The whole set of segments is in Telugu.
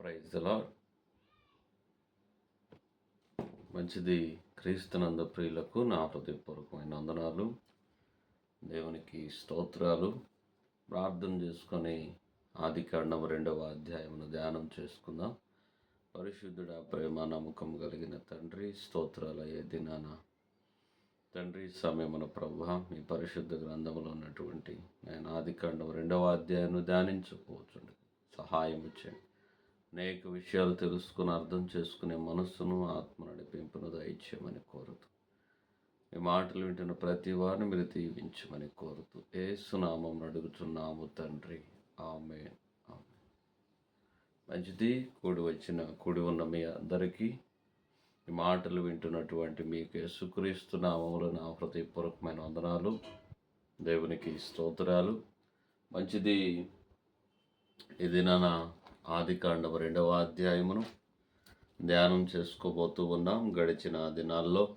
ప్రైజ్ లాడ్ మంచిది క్రీస్తునంద ప్రియులకు నా హృదయపూర్వకమైన వందనాలు. దేవునికి స్తోత్రాలు. ప్రార్థన చేసుకొని ఆది కాండం రెండవ అధ్యాయమును ధ్యానం చేసుకుందాం. పరిశుద్ధుడ ప్రేమ నమ్మకం కలిగిన తండ్రి స్తోత్రాలయ్యే దినాన. తండ్రి సమయమున ప్రభ మీ పరిశుద్ధ గ్రంథంలో ఉన్నటువంటి నేను ఆది కాండం రెండవ అధ్యాయాన్ని ధ్యానించుకోవచ్చుండి సహాయం చేయండి. అనేక విషయాలు తెలుసుకుని అర్థం చేసుకునే మనస్సును ఆత్మ నడిపింపును దయచేయమని కోరుతూ మీ మాటలు వింటున్న ప్రతి వారిని మీరు దీవించమని కోరుతూ ఏసునామం అడుగుతున్నాము తండ్రి. ఆమె ఆమె మంచిది కూడి వచ్చిన కూడి ఉన్న మీ అందరికీ ఈ మాటలు వింటున్నటువంటి మీకు యేసుక్రీస్తు నా హృదయపూర్వకమైన వందనాలు దేవునికి స్తోత్రాలు. మంచిది ఇది నా ఆదికాండము రెండవ అధ్యాయమును ధ్యానం చేసుకోబోతూ ఉన్నాం. గడిచిన దినాల్లో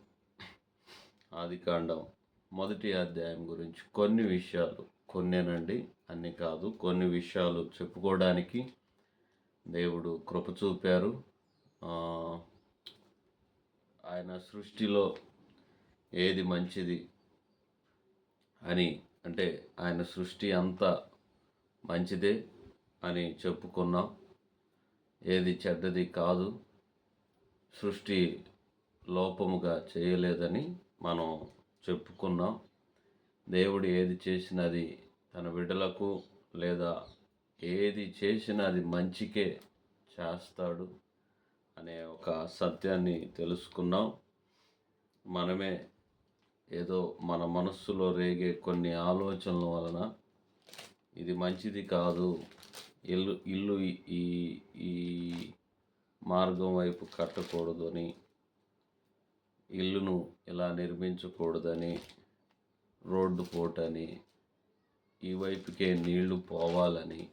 ఆదికాండం మొదటి అధ్యాయం గురించి కొన్ని విషయాలు కొన్నేనండి. అన్ని కాదు కొన్ని విషయాలు చెప్పుకోవడానికి దేవుడు కృప చూపారు. ఆయన సృష్టిలో ఏది మంచిది అని అంటే ఆయన సృష్టి అంతా మంచిదే అని చెప్పుకున్నాం. ఏది చెడ్డది కాదు. సృష్టి లోపముగా చేయలేదని మనం చెప్పుకున్నాం. దేవుడు ఏది చేసినది తన బిడ్డలకు లేదా ఏది చేసినా అది మంచికే చేస్తాడు అనే ఒక సత్యాన్ని తెలుసుకున్నాం. మనమే ఏదో మన మనస్సులో రేగే కొన్ని ఆలోచనల వలన ఇది మంచిది కాదు ఇల్లు ఇల్లు ఈ- ఈ మార్గం వైపు కట్టకూడదని ఇల్లును ఇలా నిర్మించకూడదని రోడ్డు పోటని ఈ వైపుకే నీళ్ళు పోవాలని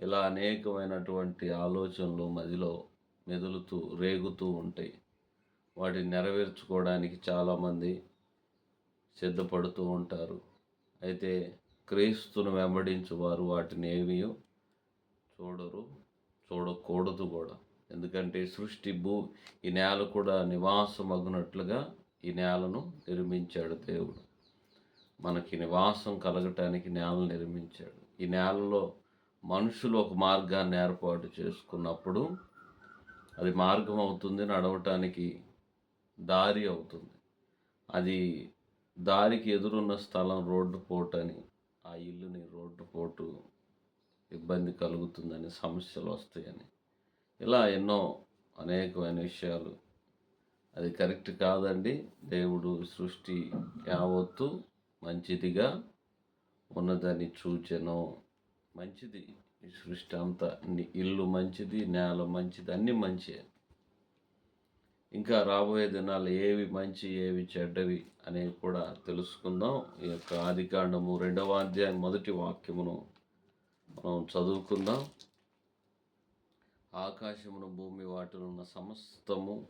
ఇలా అనేకమైనటువంటి ఆలోచనలు మదిలో మెదులుతూ రేగుతూ ఉంటాయి. వాటిని నెరవేర్చుకోవడానికి చాలామంది సిద్ధపడుతూ ఉంటారు. అయితే క్రీస్తును వెంబడించు వారు వాటిని ఏమీ చూడరు చూడకూడదు కూడా. ఎందుకంటే సృష్టి భూ ఈ నేల కూడా నివాసం నివాసమగునట్లుగా ఈ నేలను నిర్మించాడు దేవుడు. మనకి నివాసం కలగటానికి నేలను నిర్మించాడు. ఈ నేలలో మనుషులు ఒక మార్గాన్ని ఏర్పాటు చేసుకున్నప్పుడు అది మార్గం అవుతుంది నడవటానికి దారి అవుతుంది. అది దారికి ఎదురున్న స్థలం రోడ్డు పోటని ఆ ఇల్లుని రోడ్డు పోటు ఇబ్బంది కలుగుతుందని సమస్యలు వస్తాయని. ఇలా ఎన్నో అనేకమైన విషయాలు. అది కరెక్ట్ కాదండి. దేవుడు సృష్టి యావత్తు మంచిదిగా ఉన్నదని చూచెను. మంచిది. ఈ సృష్టి అంతా ఇల్లు మంచిది నేల మంచిది అన్నీ మంచి ఇంకా రాబోయే దినాలు ఏవి మంచి ఏవి చెడ్డవి అనేవి కూడా తెలుసుకుందాం. ఈ యొక్క ఆదికాండము రెండవ అధ్యాయం మొదటి వాక్యమును మనం చదువుకుందాం. ఆకాశమును భూమి వాటిలో ఉన్న సమస్తము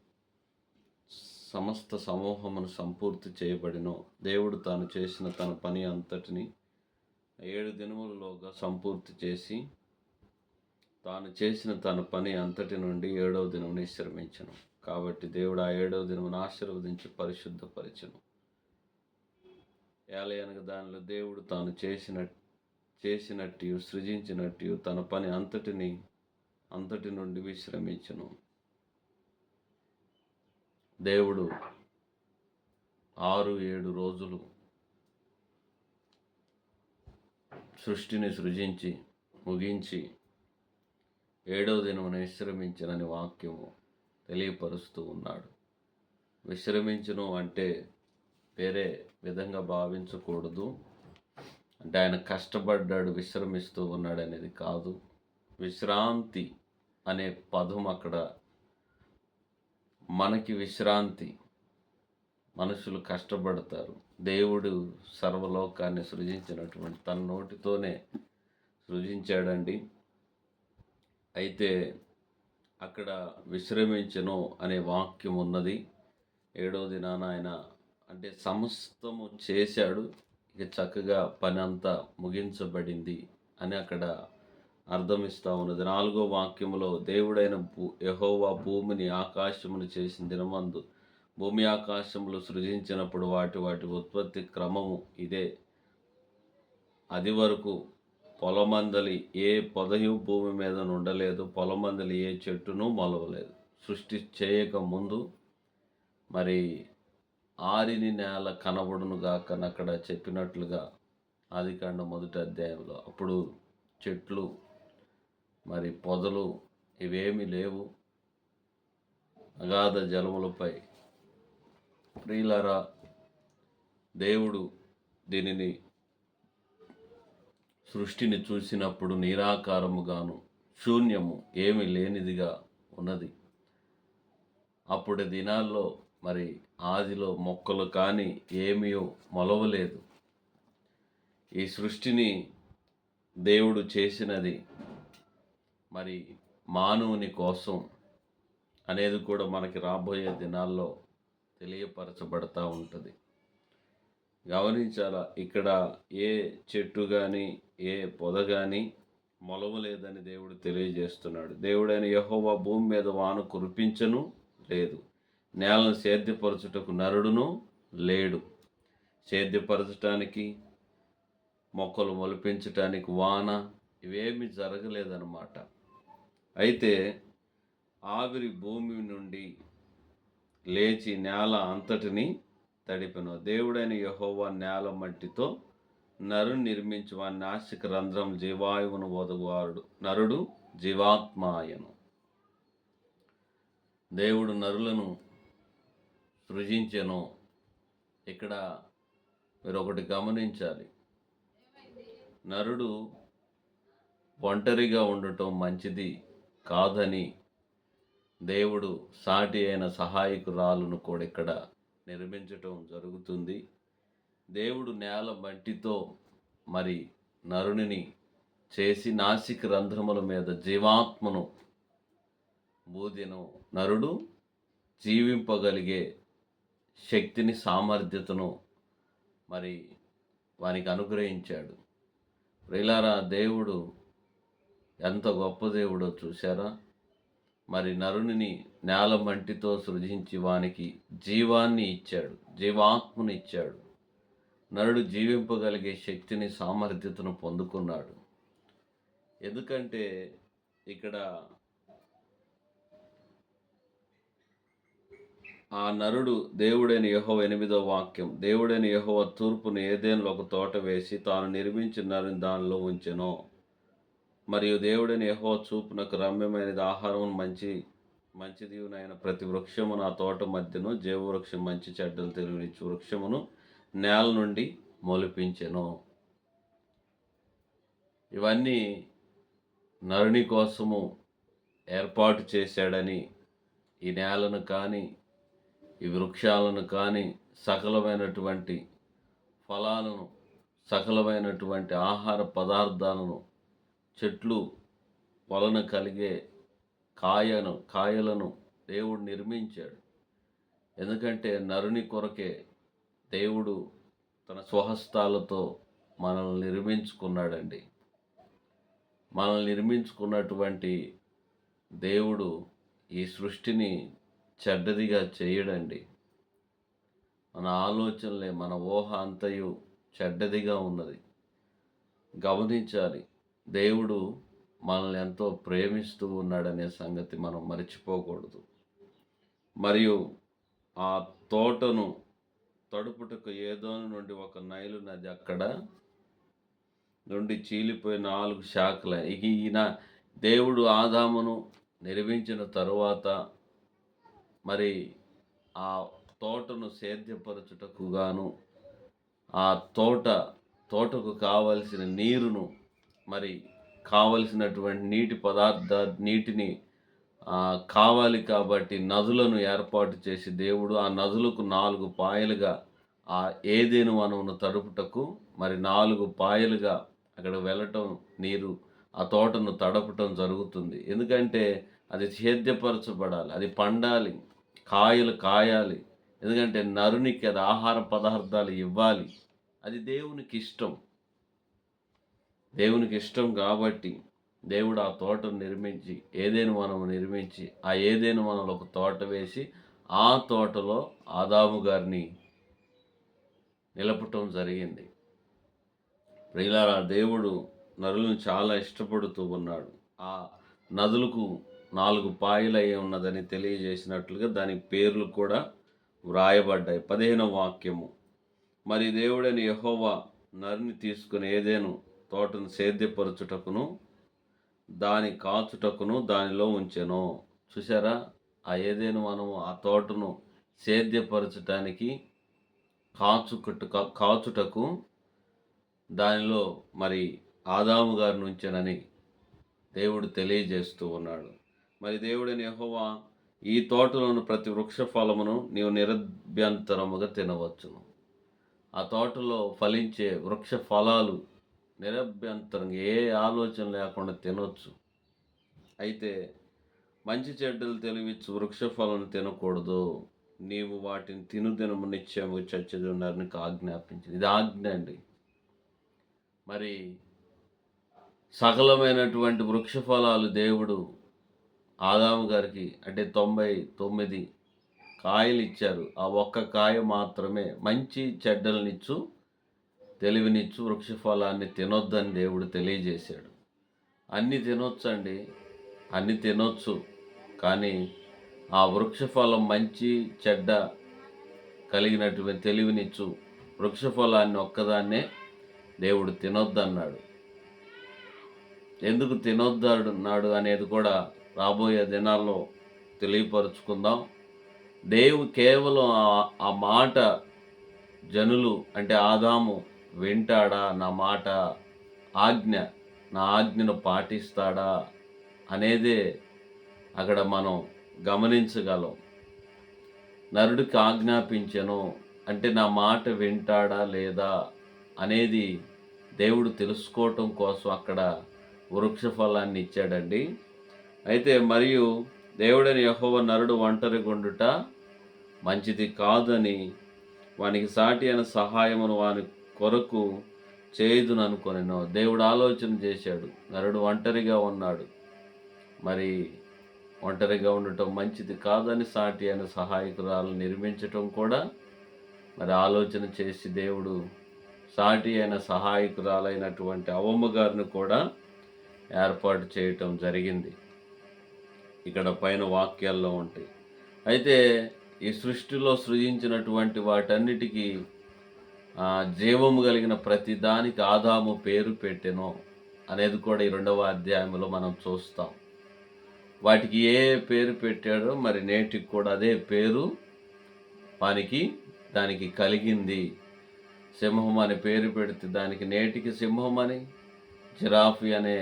సమస్త సమూహమును సంపూర్తి చేయబడిన దేవుడు తాను చేసిన తన పని అంతటిని ఏడు దినములలోగా సంపూర్తి చేసి తాను చేసిన తన పని అంతటి నుండి ఏడవ దినం విశ్రమించను కాబట్టి దేవుడు ఆ ఏడవ దినమును ఆశీర్వదించి పరిశుద్ధపరిచను. ఏలయనగా దానిలో దేవుడు తాను చేసిన చేసినట్టు సృజించినట్టు తన పని అంతటిని అంతటి నుండి విశ్రమించను. దేవుడు ఆరు ఏడు రోజులు సృష్టిని సృజించి ముగించి ఏడవ దినమున విశ్రమించనని వాక్యము తెలియపరుస్తూ ఉన్నాడు. విశ్రమించను అంటే వేరే విధంగా భావించకూడదు. అంటే ఆయన కష్టపడ్డాడు విశ్రమిస్తూ ఉన్నాడు అనేది కాదు. విశ్రాంతి అనే పదం అక్కడ మనకి విశ్రాంతి. మనుషులు కష్టపడతారు. దేవుడు సర్వలోకాన్ని సృజించినటువంటి తన నోటితోనే సృజించాడండి. అయితే అక్కడ విశ్రమించను అనే వాక్యం ఉన్నది. ఏడో దినాన ఆయన అంటే సమస్తము చేశాడు. ఇక చక్కగా పని అంతా ముగించబడింది అని అక్కడ అర్థమిస్తూ ఉన్నది. నాలుగో వాక్యములో దేవుడైన భూ యహోవా భూమిని ఆకాశమును చేసిన దినమందు భూమి ఆకాశములు సృజించినప్పుడు వాటి వాటి ఉత్పత్తి క్రమము ఇదే. అది వరకు పొలమందలి ఏ పొదయు భూమి మీద ఉండలేదు పొలమందలి ఏ చెట్టును మొలవలేదు. సృష్టి చేయక ముందు మరి ఆరిని నేల కనబడును గాక అక్కడ చెప్పినట్లుగా ఆదికాండ మొదటి అధ్యాయంలో. అప్పుడు చెట్లు మరి పొదలు ఇవేమీ లేవు. అగాధ జలములపై ప్రియులరా దేవుడు దీనిని సృష్టిని చూసినప్పుడు నిరాకారముగాను శూన్యము ఏమి లేనిదిగా ఉన్నది. అప్పటి దినాల్లో మరి ఆదిలో మొక్కలు కానీ ఏమీయో మొలవలేదు. ఈ సృష్టిని దేవుడు చేసినది మరి మానవుని కోసం అనేది కూడా మనకి రాబోయే దినాల్లో తెలియపరచబడతా ఉంటుంది. గమనించాలా? ఇక్కడ ఏ చెట్టు కానీ ఏ పొద కానీ మొలవలేదని దేవుడు తెలియజేస్తున్నాడు. దేవుడైన యహోవా భూమి మీద వాన కురిపించను లేదు. నేలను సేద్యపరచుటకు నరుడును లేడు. సేద్యపరచటానికి మొక్కలు మొలిపించటానికి వాన ఇవేమి జరగలేదన్నమాట. అయితే ఆవిరి భూమి నుండి లేచి నేల అంతటిని తడిపెను. దేవుడైన యహోవా నేల మట్టితో నరు నిర్మించి వారి నాసిక రంధ్రం జీవాయువును వదగువారుడు. నరుడు జీవాత్మాయను. దేవుడు నరులను సృజించెను. ఇక్కడ మీరు ఒకటి గమనించాలి. నరుడు ఒంటరిగా ఉండటం మంచిది కాదని దేవుడు సాటి అయిన సహాయకురాలును కూడా ఇక్కడ నిర్మించటం జరుగుతుంది. దేవుడు నేల మట్టితో మరి నరునిని చేసి నాసిక రంధ్రముల మీద జీవాత్మను బూదిను నరుడు జీవింపగలిగే శక్తిని సామర్థ్యతను మరి వానికి అనుగ్రహించాడు. ప్రిలారా దేవుడు ఎంత గొప్ప దేవుడో చూశారా? మరి నరుని నేల మంటితో సృజించి వానికి జీవాన్ని ఇచ్చాడు జీవాత్మను ఇచ్చాడు. నరుడు జీవింపగలిగే శక్తిని సామర్థ్యతను పొందుకున్నాడు. ఎందుకంటే ఇక్కడ ఆ నరుడు దేవుడైన యహో ఎనిమిదో వాక్యం. దేవుడైన యహో తూర్పును ఏదేనలో ఒక తోట వేసి తాను నిర్మించిన నరుని దానిలో ఉంచెను. మరియు దేవుడైన యహో చూపునకు రమ్యమైనది ఆహారం మంచి మంచిదివునైన ప్రతి వృక్షమును ఆ తోట మధ్యను జీవవృక్షం మంచి చెడ్డలు తెలివి వృక్షమును నేల నుండి మొలిపించెను. ఇవన్నీ నరుని కోసము ఏర్పాటు చేశాడని ఈ నేలను కానీ ఈ వృక్షాలను కానీ సకలమైనటువంటి ఫలాలను సకలమైనటువంటి ఆహార పదార్థాలను చెట్లు వలన కలిగే కాయను కాయలను దేవుడు నిర్మించాడు. ఎందుకంటే నరుని కొరకే దేవుడు తన స్వహస్తాలతో మనల్ని నిర్మించుకున్నాడండి. మనల్ని నిర్మించుకున్నటువంటి దేవుడు ఈ సృష్టిని చెడ్డదిగా చేయడండి. మన ఆలోచనలే మన ఊహ అంతయు చెడ్డదిగా ఉన్నది. గమనించాలి దేవుడు మనల్ని ఎంతో ప్రేమిస్తూ ఉన్నాడనే సంగతి మనం మర్చిపోకూడదు. మరియు ఆ తోటను తడుపుటకు ఏదో నుండి ఒక నైలు నది అక్కడ నుండి చీలిపోయి నాలుగు శాఖల ఇక ఈయన దేవుడు ఆదామును నిర్మించిన తరువాత మరి ఆ తోటను సేద్యపరచుటకు గాను ఆ తోట తోటకు కావలసిన నీరును మరి కావలసినటువంటి నీటి పదార్థ నీటిని కావాలి కాబట్టి నదులను ఏర్పాటు చేసి దేవుడు ఆ నదులకు నాలుగు పాయలుగా ఆ ఏదేను వనమును తడుపుటకు మరి నాలుగు పాయలుగా అక్కడ వెళ్ళటం నీరు ఆ తోటను తడపటం జరుగుతుంది. ఎందుకంటే అది సేద్యపరచబడాలి అది పండాలి. కాయలు కాయాలి. ఎందుకంటే నరునికి అది ఆహార పదార్థాలు ఇవ్వాలి. అది దేవునికి ఇష్టం. దేవునికి ఇష్టం కాబట్టి దేవుడు ఆ తోటను నిర్మించి ఏదేను మనం నిర్మించి ఆ ఏదేను మనలో ఒక తోట వేసి ఆ తోటలో ఆదాము గారిని నిలపటం జరిగింది. ప్రియులారా దేవుడు నరులను చాలా ఇష్టపడుతూ ఉన్నాడు. ఆ నదులకు నాలుగు పాయలై ఉన్నదని తెలియజేసినట్లుగా దాని పేర్లు కూడా వ్రాయబడ్డాయి. పదిహేనవ వాక్యము. మరి దేవుడని యహోవా నరిని తీసుకుని ఏదేను తోటను సేద్యపరచుటకును దాని కాచుటకును దానిలో ఉంచెను. చూసారా ఆ ఏదేను మనము ఆ తోటను సేద్యపరచటానికి కాచుకట్టు కాచుటకు దానిలో మరి ఆదాము గారిని ఉంచానని దేవుడు తెలియజేస్తూ ఉన్నాడు. మరి దేవుడని యహోవా ఈ తోటలోని ప్రతి వృక్ష ఫలమును నీవు నిరభ్యంతరముగా తినవచ్చును. ఆ తోటలో ఫలించే వృక్ష ఫలాలు నిరభ్యంతరంగా ఏ ఆలోచన లేకుండా తినవచ్చు అయితే మంచి చెడ్డలు తెలివిచ్చు వృక్ష ఫలం తినకూడదు. నీవు వాటిని తిను దినము నిత్యము చచ్చేది నీకు ఆజ్ఞాపించింది. ఇది ఆజ్ఞ అండి. మరి సకలమైనటువంటి వృక్ష ఫలాలు దేవుడు ఆదాము గారికి అంటే తొంభై తొమ్మిది కాయలు ఇచ్చారు. ఆ ఒక్క కాయ మాత్రమే మంచి చెడ్డలనిచ్చు తెలివినిచ్చు వృక్షఫలాన్ని తినొద్దని దేవుడు తెలియజేశాడు. అన్నీ తినొచ్చండి అన్నీ తినొచ్చు కానీ ఆ వృక్ష ఫలం మంచి చెడ్డ కలిగినటువంటి తెలివినిచ్చు వృక్షఫలాన్ని ఒక్కదాన్నే దేవుడు తినొద్దన్నాడు. ఎందుకు తినొద్దన్నాడు అనేది కూడా రాబోయే దినాల్లో తెలియపరుచుకుందాం. దేవు కేవలం ఆ- మాట జనులు అంటే ఆదాము వింటాడా? నా మాట ఆజ్ఞ నా ఆజ్ఞను పాటిస్తాడా? అనేదే అక్కడ మనం గమనించగలం. నరుడికి ఆజ్ఞాపించను అంటే నా మాట వింటాడా లేదా అనేది దేవుడు తెలుసుకోవటం కోసం అక్కడ వృక్ష ఫలాన్ని ఇచ్చాడండి. అయితే మరియు దేవుడని యహోవ నరుడు ఒంటరి గుండుట మంచిది కాదని వానికి సాటి అయిన సహాయమును వాని కొరకు చేయుదును అనుకొనెను. దేవుడు ఆలోచన చేశాడు నరుడు ఒంటరిగా ఉన్నాడు. మరి ఒంటరిగా ఉండటం మంచిది కాదని సాటి అయిన సహాయకురాలు నిర్మించటం కూడా మరి ఆలోచన చేసి దేవుడు సాటి అయిన సహాయకురాలైనటువంటి అవమ్మ గారిని కూడా ఏర్పాటు చేయటం జరిగింది. ఇక్కడ పైన వాక్యాల్లో ఉంటాయి. అయితే ఈ సృష్టిలో సృజించినటువంటి వాటన్నిటికీ జీవము కలిగిన ప్రతి దానికి ఆదాము పేరు పెట్టెను అనేది కూడా ఈ రెండవ అధ్యాయంలో మనం చూస్తాం. వాటికి ఏ పేరు పెట్టాడో మరి నేటికి కూడా అదే పేరు వానికి దానికి కలిగింది. సింహం అని పేరు పెడితే దానికి నేటికి సింహం అని జిరాఫీ అనే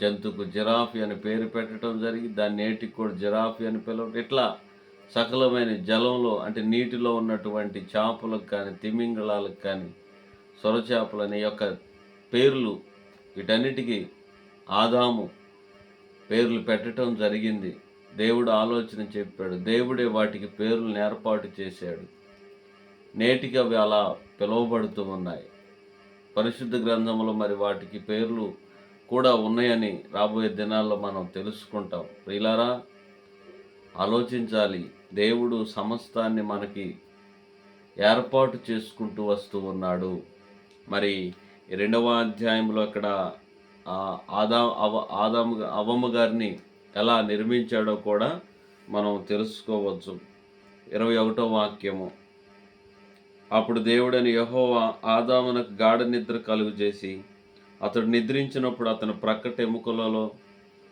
జంతువుకు జిరాఫీ అని పేరు పెట్టడం జరిగి దాని నేటికి కూడా జిరాఫీ అని పిలవడం ఇట్లా సకలమైన జలంలో అంటే నీటిలో ఉన్నటువంటి చేపలకు కానీ తిమింగళాలకు కానీ సొరచేపలని యొక్క పేర్లు వీటన్నిటికీ ఆదాము పేర్లు పెట్టడం జరిగింది. దేవుడు ఆలోచన చెప్పాడు. దేవుడే వాటికి పేర్లు ఏర్పాటు చేశాడు. నేటికి అవి అలా పిలువబడుతూ ఉన్నాయి. పరిశుద్ధ గ్రంథంలో మరి వాటికి పేర్లు కూడా ఉన్నాయని రాబోయే దినాల్లో మనం తెలుసుకుంటాం. ప్రియులారా ఆలోచించాలి. దేవుడు సమస్తాన్ని మనకి ఏర్పాటు చేసుకుంటూ వస్తూ ఉన్నాడు. మరి రెండవ అధ్యాయంలో అక్కడ ఆదా అవ ఆదాము అవమ్మ గారిని ఎలా నిర్మించాడో కూడా మనం తెలుసుకోవచ్చు. ఇరవై ఒకటో వాక్యము. అప్పుడు దేవుడని యహోవా ఆదామునకు గాఢ నిద్ర కలుగు చేసి అతడు నిద్రించినప్పుడు అతని ప్రక్కట ఎముకలలో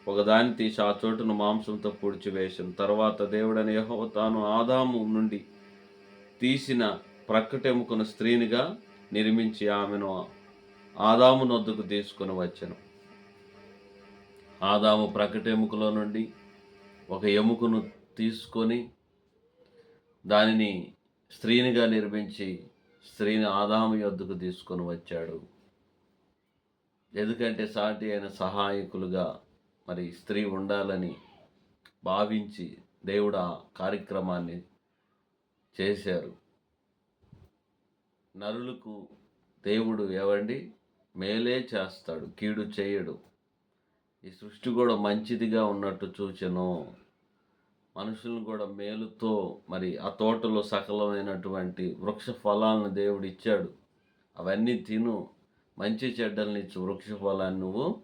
ఒకదాన్ని తీసి ఆ చోటును మాంసంతో పొడిచివేశాను తర్వాత దేవుడని యహో తాను ఆదాము నుండి తీసిన ప్రక్కటెముకను స్త్రీనిగా నిర్మించి ఆమెను ఆదాము నొద్దుకు తీసుకుని వచ్చాను. ఆదాము ప్రకటెముకలో నుండి ఒక ఎముకను తీసుకొని దానిని స్త్రీనిగా నిర్మించి స్త్రీని ఆదాము యొద్దకు తీసుకొని వచ్చాడు. ఎందుకంటే సాటి అయిన సహాయకులుగా మరి స్త్రీ ఉండాలని భావించి దేవుడు ఆ కార్యక్రమాన్ని చేశారు. నరులకు దేవుడు ఎవండి మేలే చేస్తాడు కీడు చేయడు. ఈ సృష్టి కూడా మంచిదిగా ఉన్నట్టు చూచెను. మనుషులను కూడా మేలుతో మరి ఆ తోటలో సకలమైనటువంటి వృక్ష ఫలాలను దేవుడు ఇచ్చాడు. అవన్నీ తిను మంచి చెడ్డల్ని ఇచ్చు వృక్ష ఫలాన్ని నువ్వు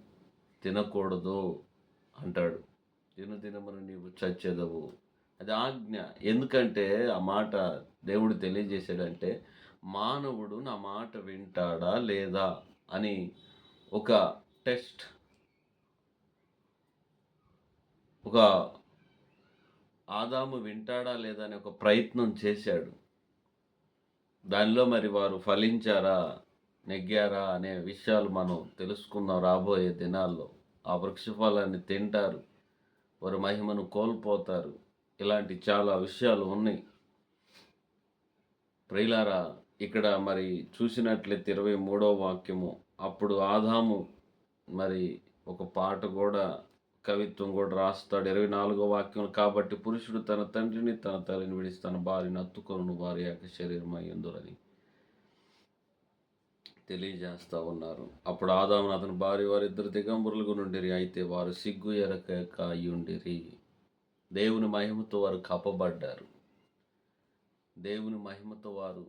తినకూడదు అంటాడు. తిను తినమని నీవు చచ్చేదవు. అది ఆజ్ఞ. ఎందుకంటే ఆ మాట దేవుడు తెలియజేశాడంటే మానవుడు నా మాట వింటాడా లేదా అని ఒక టెస్ట్ ఒక ఆదాము వింటాడా లేదా అని ఒక ప్రయత్నం చేశాడు. దానిలో మరి వారు ఫలించారా? నెగ్గారా అనే విషయాలు మనం తెలుసుకుందాం రాబోయే దినాల్లో. ఆ వృక్షఫలాన్ని తింటారు వారి మహిమను కోల్పోతారు. ఇలాంటి చాలా విషయాలు ఉన్నాయి. ప్రియులారా ఇక్కడ మరి చూసినట్లయితే ఇరవై మూడో వాక్యము అప్పుడు ఆదాము మరి ఒక పాట కూడా కవిత్వం కూడా రాస్తాడు. ఇరవై నాలుగో వాక్యం కాబట్టి పురుషుడు తన తండ్రిని తన తల్లిని విడిచి తన భార్యను అత్తుకొను భార్య యొక్క శరీరం అయ్యిందురని తెలియజేస్తా ఉన్నారు. అప్పుడు ఆదామును అతని భార్య వారిద్దరు దిగంబరులుగా నుండిరి అయితే వారు సిగ్గు ఎరక అయ్యుండిరి దేవుని మహిమతో వారు కప్పబడ్డారు. దేవుని మహిమతో వారు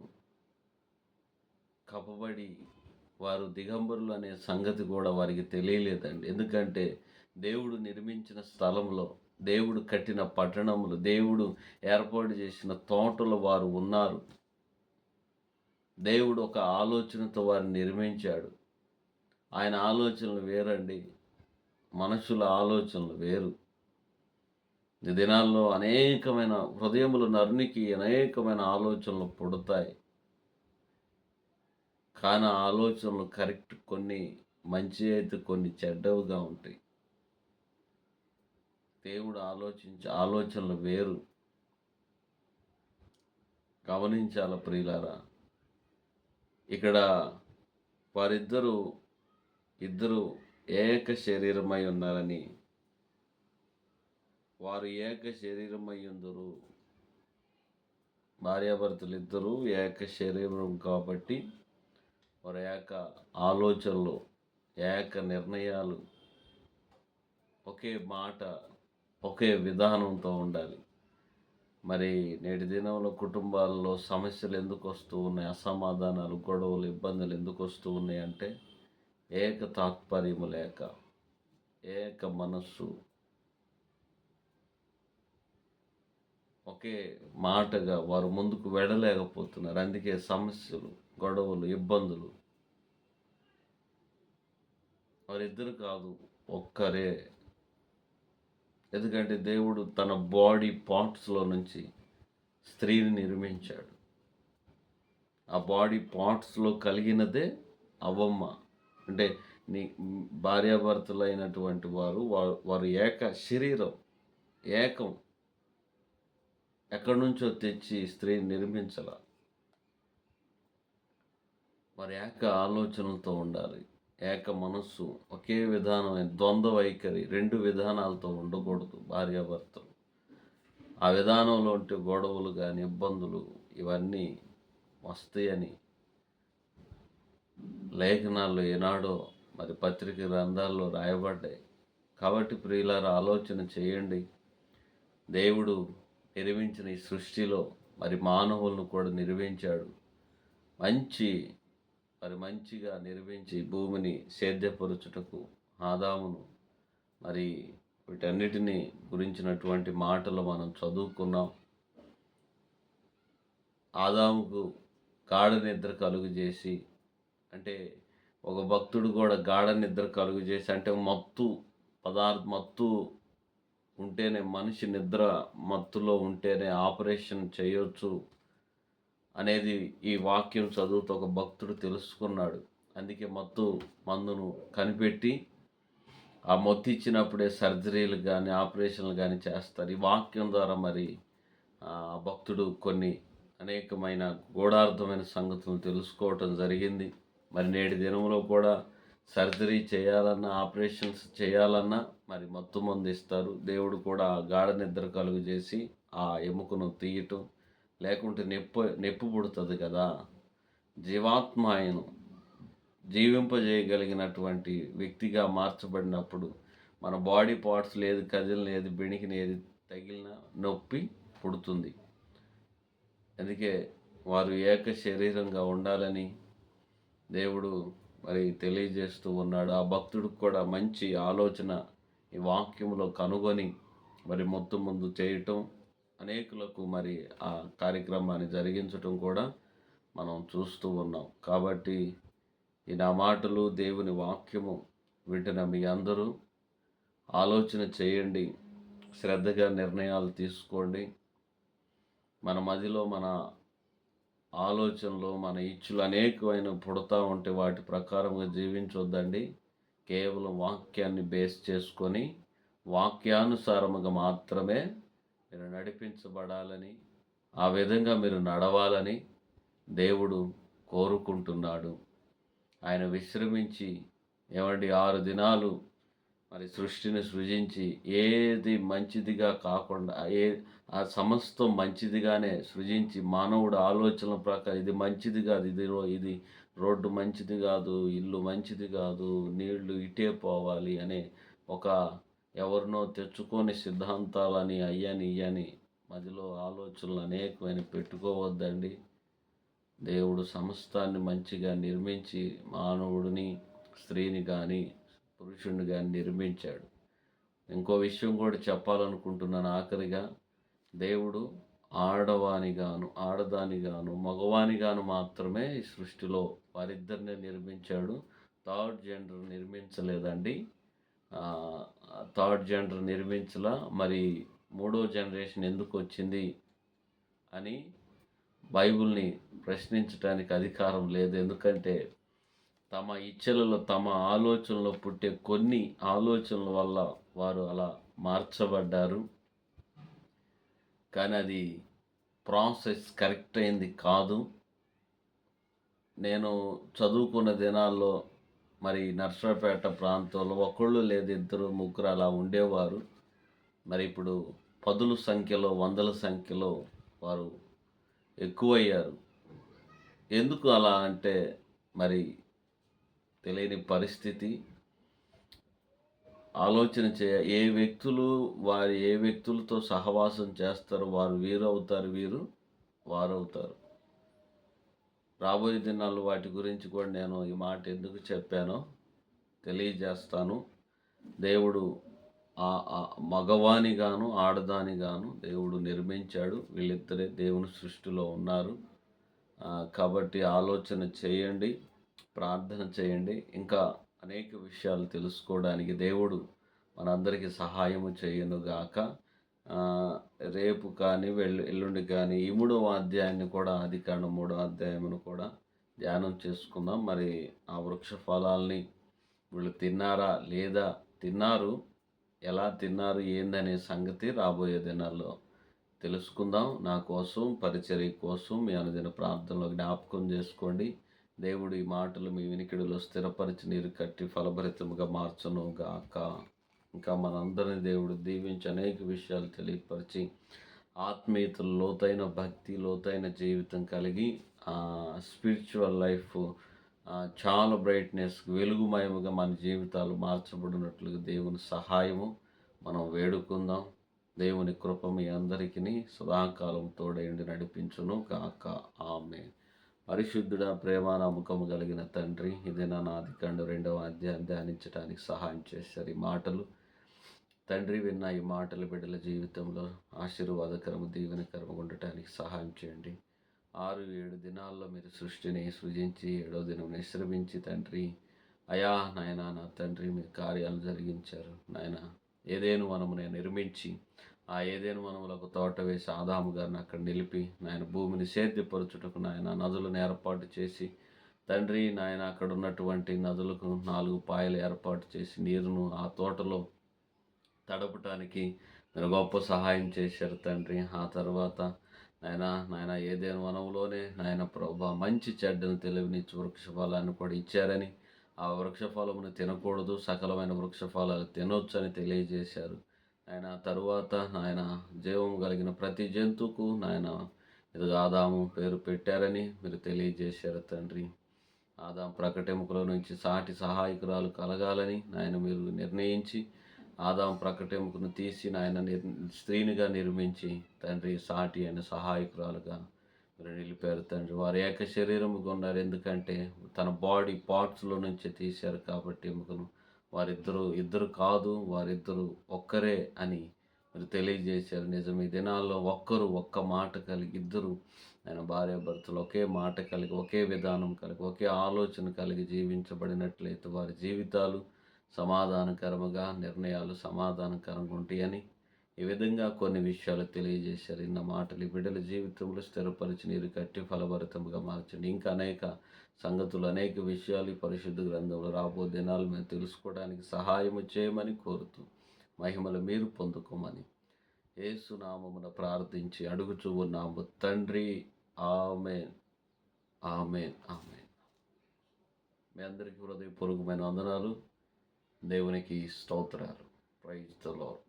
కప్పబడి వారు దిగంబరులు అనే సంగతి కూడా వారికి తెలియలేదండి. ఎందుకంటే దేవుడు నిర్మించిన స్థలంలో దేవుడు కట్టిన పట్టణములు దేవుడు ఏర్పాటు చేసిన తోటలో వారు ఉన్నారు. దేవుడు ఒక ఆలోచనతో వారిని నిర్మించాడు. ఆయన ఆలోచనలు వేరండి. మనుషుల ఆలోచనలు వేరు. ఈ దినాల్లో అనేకమైన హృదయములు నరునికి అనేకమైన ఆలోచనలు పుడతాయి. కానీ ఆలోచనలు కరెక్ట్ కొన్ని మంచి అయితే కొన్ని చెడ్డవుగా ఉంటాయి. దేవుడు ఆలోచించే ఆలోచనలు వేరు. గమనించాల ప్రియులారా? ఇక్కడ వారిద్దరూ ఇద్దరు ఏక శరీరమై ఉన్నారని వారు ఏక శరీరమై ఉందరు. భార్యాభర్తలు ఇద్దరూ ఏక శరీరం కాబట్టి వారి ఏక ఆలోచనలు ఏక నిర్ణయాలు ఒకే మాట ఒకే విధానంతో ఉండాలి. మరి నేటి దినంలో కుటుంబాల్లో సమస్యలు ఎందుకు వస్తూ ఉన్నాయి? అసమాధానాలు గొడవలు ఇబ్బందులు ఎందుకు వస్తూ ఉన్నాయి అంటే ఏక తాత్పర్యము లేక ఏక మనస్సు ఒకే మాటగా వారు ముందుకు వెళ్ళలేకపోతున్నారు అందుకే సమస్యలు గొడవలు ఇబ్బందులు. వారిద్దరు కాదు ఒక్కరే ఎందుకంటే దేవుడు తన బాడీ పార్ట్స్లో నుంచి స్త్రీని నిర్మించాడు. ఆ బాడీ పార్ట్స్లో కలిగినదే అవ్వమ్మ అంటే నీ భార్యాభర్తలైనటువంటి వారు వారు వారు ఏక శరీరం ఏకం. ఎక్కడి నుంచో తెచ్చి స్త్రీని నిర్మించాల. వారి ఏక ఆలోచనలతో ఉండాలి. ఏక మనస్సు ఒకే విధానమైన ద్వంద్వ వైఖరి రెండు విధానాలతో ఉండకూడదు భార్యాభర్తలు ఆ విధానంలో ఉంటే గొడవలు కానీ ఇబ్బందులు ఇవన్నీ వస్తాయని లేఖనాల్లో ఏనాడో మరి పత్రిక గ్రంథాల్లో రాయబడ్డాయి. కాబట్టి ప్రియులారు ఆలోచన చేయండి. దేవుడు నిర్మించిన ఈ సృష్టిలో మరి మానవులను కూడా నిర్మించాడు. మంచి మరి మంచిగా నిర్మించి భూమిని సేద్యపరుచుటకు ఆదామును. మరి వీటన్నిటిని గురించినటువంటి మాటలు మనం చదువుకున్నాం. ఆదాముకు గాఢ నిద్ర కలుగు చేసి అంటే ఒక భక్తుడు కూడా గాఢ నిద్ర కలుగు చేసి అంటే మత్తు పదార్థ మత్తు ఉంటేనే మనిషి నిద్ర మత్తులో ఉంటేనే ఆపరేషన్ చేయొచ్చు. అనేది ఈ వాక్యం చదువుతూ ఒక భక్తుడు తెలుసుకున్నాడు. అందుకే మత్తు మందును కనిపెట్టి ఆ మొత్తు ఇచ్చినప్పుడే సర్జరీలు కానీ ఆపరేషన్లు కానీ చేస్తారు. ఈ వాక్యం ద్వారా మరి ఆ భక్తుడు కొన్ని అనేకమైన గూఢార్థమైన సంగతులను తెలుసుకోవటం జరిగింది. మరి నేటి దినంలో కూడా సర్జరీ చేయాలన్నా ఆపరేషన్స్ చేయాలన్నా మరి మత్తు మందు ఇస్తారు. దేవుడు కూడా గాఢ నిద్ర కలుగు చేసి ఆ ఎముకను తీయటం లేకుంటే నెప్పు నొప్పి పుడుతుంది కదా. జీవాత్మ ఆయను జీవింపజేయగలిగినటువంటి వ్యక్తిగా మార్చబడినప్పుడు మన బాడీ పార్ట్స్ లేదు కదిలిన ఏది బెణికిన తగిలిన నొప్పి పుడుతుంది. అందుకే వారు ఏక శరీరంగా ఉండాలని దేవుడు మరి తెలియజేస్తూ ఉన్నాడు. ఆ భక్తుడికి కూడా మంచి ఆలోచన ఈ వాక్యంలో కనుగొని మరి మొత్తం ముందు చేయటం అనేకులకు మరి ఆ కార్యక్రమాన్ని జరిగించటం కూడా మనం చూస్తూ ఉన్నాం. కాబట్టి ఈ నా మాటలు దేవుని వాక్యము వింటున్న మీ అందరూ ఆలోచన చేయండి. శ్రద్ధగా నిర్ణయాలు తీసుకోండి. మన మదిలో మన ఆలోచనలు మన ఇచ్చులు అనేకమైన పుడతా ఉంటే వాటి ప్రకారంగా జీవించొద్దండి. కేవలం వాక్యాన్ని బేస్ చేసుకొని వాక్యానుసారముగా మాత్రమే మీరు నడిపించబడాలని ఆ విధంగా మీరు నడవాలని దేవుడు కోరుకుంటున్నాడు. ఆయన విశ్రమించి ఏమండి ఆరు దినాలు మరి సృష్టిని సృజించి ఏది మంచిదిగా కాకుండా ఏ ఆ సమస్తం మంచిదిగానే సృజించి మానవుడు ఆలోచన ప్రకారం ఇది మంచిది కాదు ఇది ఇది రోడ్డు మంచిది కాదు ఇల్లు మంచిది కాదు నీళ్ళు ఇటే పోవాలి అనే ఒక ఎవరినో తెచ్చుకొని సిద్ధాంతాలని అయ్యని ఇయ్యని మధ్యలో ఆలోచనలు అనేకమైన పెట్టుకోవద్దండి. దేవుడు సమస్తాన్ని మంచిగా నిర్మించి మానవుడిని స్త్రీని కానీ పురుషుడిని కానీ నిర్మించాడు. ఇంకో విషయం కూడా చెప్పాలనుకుంటున్నాను ఆఖరిగా. దేవుడు ఆడవానిగాను ఆడదానిగాను మగవానిగాను మాత్రమే ఈ సృష్టిలో వారిద్దరినే నిర్మించాడు. థర్డ్ జెండర్ నిర్మించలేదండి. థర్డ్ జెండర్ నిర్మించలా మరి మూడో జనరేషన్ ఎందుకు వచ్చింది అని బైబిల్ని ప్రశ్నించడానికి అధికారం లేదు. ఎందుకంటే తమ ఇచ్చలలో తమ ఆలోచనలో పుట్టే కొన్ని ఆలోచనల వల్ల వారు అలా మార్చబడ్డారు. కానీ అది ప్రాసెస్ కరెక్ట్ అయింది కాదు. నేను చదువుకున్న దినాల్లో మరి నర్సరాపేట ప్రాంతంలో ఒకళ్ళు లేదు ఇద్దరు ముగ్గురు అలా ఉండేవారు. మరి ఇప్పుడు పదుల సంఖ్యలో వందల సంఖ్యలో వారు ఎక్కువయ్యారు. ఎందుకు అలా అంటే మరి తెలియని పరిస్థితి. ఆలోచన చేయ ఏ వ్యక్తులు వారు ఏ వ్యక్తులతో సహవాసం చేస్తారో వారు వీరవుతారు వీరు వారు అవుతారు రాబోయే దినాల్లో వాటి గురించి కూడా నేను ఈ మాట ఎందుకు చెప్పానో తెలియజేస్తాను. దేవుడు ఆ గాను మగవానిగాను ఆడదానిగాను దేవుడు నిర్మించాడు. వీళ్ళిద్దరే దేవుని సృష్టిలో ఉన్నారు. కాబట్టి ఆలోచన చేయండి ప్రార్థన చేయండి. ఇంకా అనేక విషయాలు తెలుసుకోవడానికి దేవుడు మనందరికీ సహాయము చేయనుగాక. రేపు కానీ వెళ్ళు ఎల్లుండి కానీ ఈ మూడవ అధ్యాయాన్ని కూడా అధికారణ కాండం మూడవ అధ్యాయమును కూడా ధ్యానం చేసుకుందాం. మరి ఆ వృక్ష ఫలాల్ని వీళ్ళు తిన్నారా లేదా తిన్నారు ఎలా తిన్నారు ఏందనే సంగతి రాబోయే దినాల్లో తెలుసుకుందాం. నా కోసం పరిచర్య కోసం మీ అనుదిన ప్రార్థనలో జ్ఞాపకం చేసుకోండి. దేవుడు ఈ మాటలు మీ వినికిడిలో స్థిరపరిచి నీరు కట్టి ఫలభరితముగా మార్చను గాక ఇంకా మనందరిని దేవుడు దీవించి అనేక విషయాలు తెలియపరిచి ఆత్మీయతలు లోతైన భక్తి లోతైన జీవితం కలిగి స్పిరిచువల్ లైఫ్ చాలా బ్రైట్నెస్ వెలుగుమయముగా మన జీవితాలు మార్చబడినట్లుగా దేవుని సహాయము మనం వేడుకుందాం. దేవుని కృప మీ అందరికీ సదాకాలం తోడైండి నడిపించును కాక ఆమె పరిశుద్ధుడ ప్రేమ నమ్మకము కలిగిన తండ్రి ఇది నా నాది కండు రెండవ అధ్యాయం ధ్యానించడానికి సహాయం చేశారు ఈ మాటలు. తండ్రి విన్న ఈ మాటలు బిడ్డల జీవితంలో ఆశీర్వాదకరము దీవెనకరము ఉండటానికి సహాయం చేయండి. ఆరు ఏడు దినాల్లో మీరు సృష్టిని సృజించి ఏడో దినం నిశ్రమించి తండ్రి అయా నాయన నా తండ్రి మీ కార్యాలు జరిగించారు. నాయన ఏదేను వనము నేను నిర్మించి ఆ ఏదేను వనములకు తోట వేసి ఆదాము గారిని అక్కడ నిలిపి నాయన భూమిని సేద్యపరచుటకు నాయన నదులను ఏర్పాటు చేసి తండ్రి నాయన అక్కడ ఉన్నటువంటి నదులకు నాలుగు పాయలు ఏర్పాటు చేసి నీరును ఆ తోటలో తడపటానికి మీరు గొప్ప సహాయం చేశారు తండ్రి. ఆ తర్వాత నాయన నాయన ఏదేను వనంలోనే నాయన ప్రభా మంచి చెడ్డను తెలివినిచ్చి వృక్షఫలాన్ని కూడా ఇచ్చారని ఆ వృక్ష ఫలమును తినకూడదు సకలమైన వృక్షఫలాలు తినొచ్చు అని తెలియజేశారు. ఆయన తరువాత నాయన జీవం కలిగిన ప్రతి జంతువుకు నాయన ఇది ఆదాము పేరు పెట్టారని మీరు తెలియజేశారు తండ్రి. ఆదాం ప్రకటింపుల నుంచి సాటి సహాయకురాలు కలగాలని నాయన మీరు నిర్ణయించి ఆదాం ప్రకటింపును తీసి నాయన స్త్రీనిగా నిర్మించి తండ్రి సాటి అయిన సహాయకురాలుగా మీరు నిలిపారు తండ్రి. వారు ఏక శరీరముగా ఉన్నారు ఎందుకంటే తన బాడీ పార్ట్స్లో నుంచి తీశారు కాబట్టి ఎముకను వారిద్దరూ ఇద్దరు కాదు వారిద్దరు ఒక్కరే అని మీరు తెలియజేశారు. నిజం ఈ దినాల్లో ఒక్కరు ఒక్క మాట కలిగి ఇద్దరు ఆయన భార్య భర్తలు ఒకే మాట కలిగి ఒకే విధానం కలిగి ఒకే ఆలోచన కలిగి జీవించబడినట్లయితే వారి జీవితాలు సమాధానకరముగా నిర్ణయాలు సమాధానకరంగా ఉంటాయని ఈ విధంగా కొన్ని విషయాలు తెలియజేశారు. ఇన్న మాటలు బిడ్డల జీవితంలో స్థిరపరిచి నీరు కట్టి ఫలభరితముగా మార్చండి. ఇంకా అనేక సంగతులు అనేక విషయాలు ఈ పరిశుద్ధ గ్రంథంలో రాబో దినాలు మేము తెలుసుకోవడానికి సహాయము చేయమని కోరుతూ మహిమలు మీరు పొందుకోమని ఏసునామమున ప్రార్థించి అడుగుచూ ఉన్నాము. తండ్రి ఆమెన్. ఆమెన్. ఆమెన్. మీ అందరికీ హృదయపూర్వకమైన వందనాలు. దేవునికి స్తోత్రాలు. Praise the Lord.